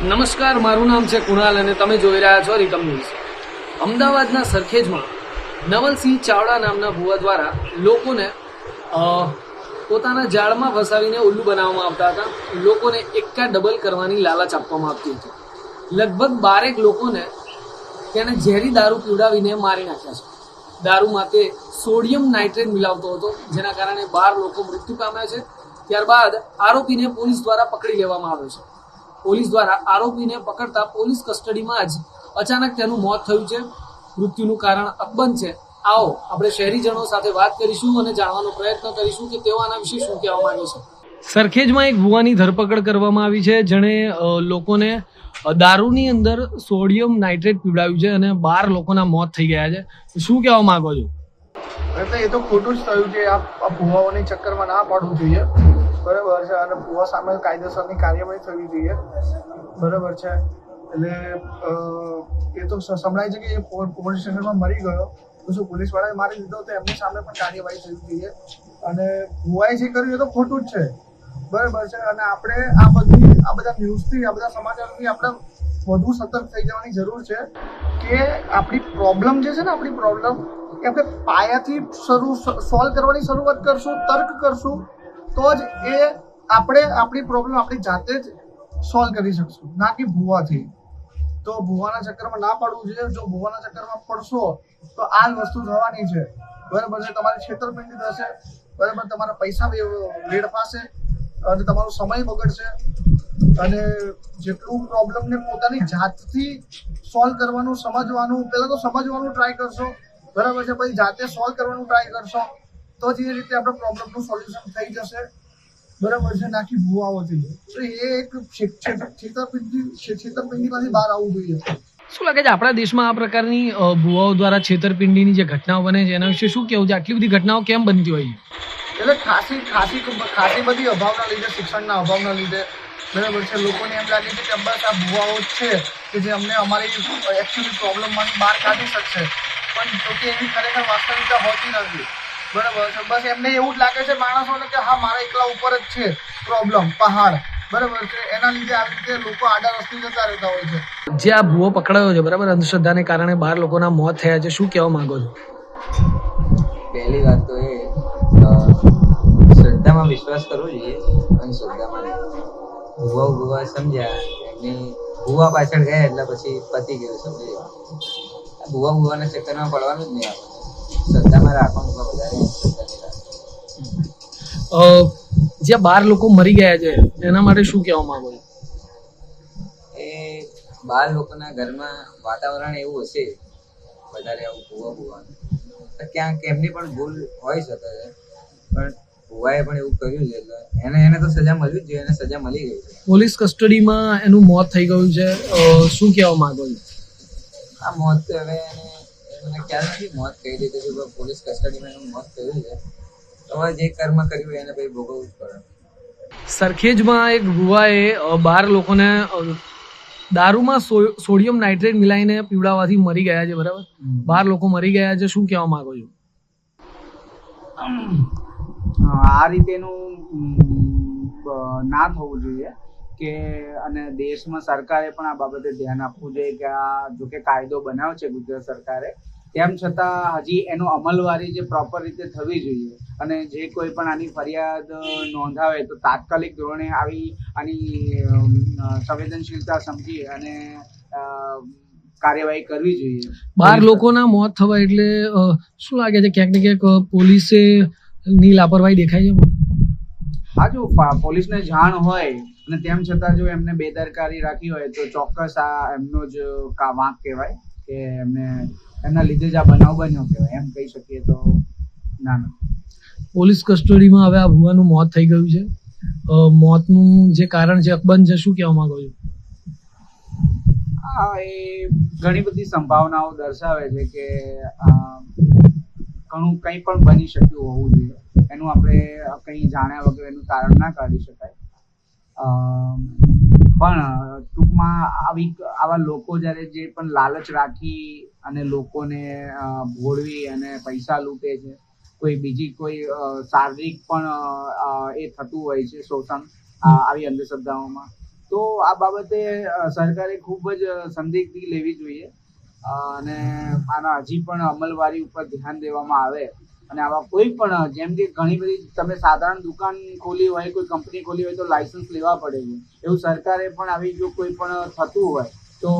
નમસ્કાર, મારું નામ છે કુણાલ અને તમે જોઈ રહ્યા છો રીતમ ન્યૂઝ. અમદાવાદના સરખેજમાં નવલસિંહ ચાવડા નામના ભુવા દ્વારા લોકોને પોતાના જાળમાં ફસાવીને ઉલ્લુ બનાવવામાં આવતા હતા. લોકોને એકા ડબલ કરવાની લાલચ આપવામાં આવતી હતી. લગભગ બારેક લોકોને તેણે ઝેરી દારૂ પીવડાવીને મારી નાખ્યા છે. દારૂમાં તે સોડિયમ નાઇટ્રેટ મિલાવતો હતો, જેના કારણે બાર લોકો મૃત્યુ પામ્યા છે. ત્યારબાદ આરોપીને પોલીસ દ્વારા પકડી લેવામાં આવ્યો છે. પોલીસ દ્વારા આરોપીને પકડતા પોલીસ કસ્ટડીમાં જ અચાનક તેનું મોત થયું છે. મૃત્યુનું કારણ અકબંધ છે. આવો આપણે શહેરીજનો સાથે વાત કરીશું અને જાણવાનો પ્રયત્ન કરીશું કે તેઓ આના વિશે શું કહેવા માંગે છે. સરખેજમાં એક ભુવાની ધરપકડ કરવામાં આવી છે જેણે લોકોને દારૂની અંદર સોડિયમ નાઇટ્રેટ પીવડાવ્યું છે અને બાર લોકોના મોત થઈ ગયા છે. શું કહેવા માંગો છો? એટલે એ તો ખોટું જ થયું છે. આ ભુવાઓની ચક્કરમાં ના પડવું જોઈએ. બરાબર છે, અને ભુવા સામે કાયદેસરની કાર્યવાહી થવી જોઈએ. બરાબર છે, એટલે એ તો સંભળાય છે કે એ પોલીસ સ્ટેશનમાં મરી ગયો. તો શું પોલીસ વાળાએ મારી દીધો તો એમની સામે પણ કાર્યવાહી થવી જોઈએ. અને ભુવાએ જે કર્યું એ તો ખોટું જ છે. બરાબર છે, અને આપણે આ બધી, આ બધા ન્યૂઝથી, આ બધા સમાચારથી આપણે વધુ સતર્ક થઈ જવાની જરૂર છે કે આપણી પ્રોબ્લેમ જે છે ને, આપણી પ્રોબ્લેમ કે આપણે પાયાથી શરૂ સોલ્વ કરવાની શરૂઆત કરશું, તર્ક કરશું તો જ એ આપણે આપણી પ્રોબ્લેમ આપણી જાતે જ સોલ્વ કરી શકશું. ના કે ભૂવાથી. તો ભૂવાના ચક્કરમાં ના પડવું જોઈએ. જો ભૂવાના ચક્કરમાં પડશો, તો આ વસ્તુ થવાની છે. બરાબર છે? તમારી છેતરપિંડી થશે. બરાબર? તમારા પૈસા વેડફાશે. અને તમારો સમય બગડશે. અને જેટલું પ્રોબ્લેમને પોતાની જાતથી સોલ્વ કરવાનું, સમજવાનું, પહેલાં તો સમજવાનું ટ્રાય કરશો. બરાબર છે? પછી જાતે સોલ્વ કરવાનું ટ્રાય કરશો. તો જે રીતે આપણે પ્રોબ્લેમનું સોલ્યુશન થઈ જશે. બરાબર છે? નાખી ભૂવાઓથી તો એ એક છેત- છેત- છેતરપિંડી છેતરપિંડીમાંથી બહાર આવવું જોઈએ. શું લાગે છે આપણા દેશમાં આ પ્રકારની ભૂવાઓ દ્વારા છેતરપિંડીની જે ઘટનાઓ બને છે એના વિશે શું કેવું છે? આટલી બધી ઘટનાઓ કેમ બનતી હોય એટલે ખાસી ખાસી ખાસી બધી અભાવના લીધે શિક્ષણના અભાવના લીધે બરાબર છે? લોકોને એમ લાગે છે કે બસ આ ભુવાઓ છે કે જે અમને અમારી એકચ્યુઅલી પ્રોબ્લેમમાંથી બહાર કાઢી શકશે. પણ જોકે એવી ખરેખર વાસ્તવિકતા હોતી નથી. બરાબર છે. બસ એમને એવું જ લાગે છે માણસોને કે હા મારા એકલા ઉપર જ છે પ્રોબ્લેમ પહાડ. બરાબર છે. એના લીધે આવી રીતે લોકો આડા રસ્તે જતા રહેતા હોય છે. જે આ ભૂવો પકડાયો છે બરાબર? અંધશ્રદ્ધાને કારણે બાર લોકોના મોત થયા છે. શું કહેવા માંગો છો? પહેલી વાત તો એ શ્રદ્ધામાં વિશ્વાસ કરવો જોઈએ અંધશ્રદ્ધામાં. ભૂવા ભૂવા સમજ્યા એમની ભૂવા પાછળ ગયા એટલે પછી પતી ગયું સમજી જવાનું. આ ભૂવા ભૂવાના ચક્કરમાં પડવાનું જ નહીં આપણે. શ્રદ્ધામાં રાખવાનું વધારે જે બાર લોકો મરી ગયા છે એના માટે શું કહેવા માંગો છો? એ બાર લોકોના ઘરમાં વાતાવરણ એવું હશે વધારે આવું ભૂવા ભૂવા ક્યાંક એમની પણ ભૂલ હોઈ શકે છે પણ ભૂવાએ પણ એવું કર્યું છે એટલે એને એને તો સજા મળવી જ જોઈએ એને સજા મળી ગઈ છે. પોલીસ કસ્ટડીમાં એનું મોત થઈ ગયું છે શું કહેવા માંગો છો? આ મોત તો હવે એને મને ખ્યાલ નથી મોત કહી દીધું છે પોલીસ કસ્ટડીમાં એનું મોત થયું છે. તો હવે જે કર્મ કર્યું એને ભાઈ ભોગવવું જ પડે. સરખેજમાં એક ગુવાએ બાર લોકોને દારૂમાં સોડિયમ નાઇટ્રેટ મિલાઈને પીવડાવવાથી મરી ગયા છે બરાબર? બાર લોકો મરી ગયા છે. શું કહેવા માંગો છો? આ રીતેનું ના થવું જોઈએ. કે, અને દેશમાં સરકારે પણ આ બાબતે ધ્યાન આપવું જોઈએ કે આ જો કે કાયદો બનાવ છે ગુજરાત સરકારે, તેમ છતાં હજી એનો અમલવારી જે પ્રોપર રીતે થવી જોઈએ અને જે કોઈ પણ આની ફરિયાદ નોંધાવે તો તાત્કાલિક ધોરણે આવી આની સંવેદનશીલતા સમજી અને કાર્યવાહી કરવી જોઈએ. બાર લોકોના મોત થવા એટલે શું લાગે છે? ક્યાંક ને ક્યાંક પોલીસે ની લાપરવાહી દેખાય છે હા જો પોલીસને જાણ હોય અને તેમ છતાં જો એમને બેદરકારી રાખી હોય તો ચોક્કસ આ એમનો જ કા વાંક કહેવાય કે એમને એમના લીધે જ આ બનાવ બન્યો કહેવાય. એમ કહી શકીએ તો ના ના. પોલીસ કસ્ટડીમાં હવે આ ભુવાનું મોત થઈ ગયું છે. મોતનું જે કારણ છે અકબંધ છે શું કહેવા માંગો છો? હા એ ઘણી બધી સંભાવનાઓ દર્શાવે છે કે ઘણું કંઈ પણ બની શક્યું હોવું જોઈએ. એનું આપણે કંઈ જાણ્યા વગર એનું તારણ ના કાઢી શકાય. પણ, ટૂંકમાં આવી આવા લોકો જ્યારે જે પણ લાલચ રાખી અને લોકોને ભોળવી અને પૈસા લૂંટે છે, કોઈ બીજી કોઈ શારીરિક પણ એ થતું હોય છે શોષણ આવી અંધશ્રદ્ધાઓમાં, તો આ બાબતે સરકારે ખૂબ જ સંદિગ્ધી લેવી જોઈએ. અને આના હજી પણ અમલવારી ઉપર ધ્યાન દેવામાં આવે. અને આવા કોઈ પણ જેમ કે ઘણી બધી તમે સાધારણ દુકાન ખોલી હોય, કોઈ કંપની ખોલી હોય તો લાયસન્સ લેવા પડે છે. એવું સરકારે પણ આવી જો કોઈ પણ થતું હોય તો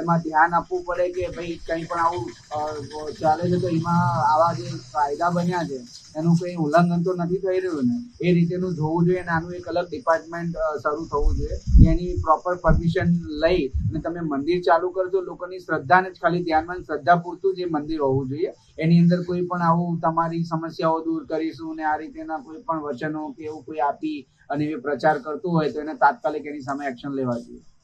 એમાં ધ્યાન આપવું પડે કે ભાઈ કંઈ પણ આવું ચાલે છે તો એમાં આવા જે કાયદા બન્યા છે, એનું કંઈ ઉલ્લંઘન તો નથી થઈ રહ્યું ને? એ રીતેનું જોવું જોઈએ અને આનું એક અલગ ડિપાર્ટમેન્ટ શરૂ થવું જોઈએ. એની પ્રોપર પરમિશન લઈ અને તમે મંદિર ચાલુ કરજો, લોકોની શ્રદ્ધાને જ ખાલી ધ્યાનમાં શ્રદ્ધા પૂરતું જે મંદિર હોવું જોઈએ. એની અંદર કોઈ પણ આવું તમારી સમસ્યાઓ દૂર કરીશું ને આ રીતેના કોઈ પણ વચનો કે એવું કોઈ આપી અને એ પ્રચાર કરતું હોય તો એને તાત્કાલિક એની સામે એક્શન લેવા જોઈએ.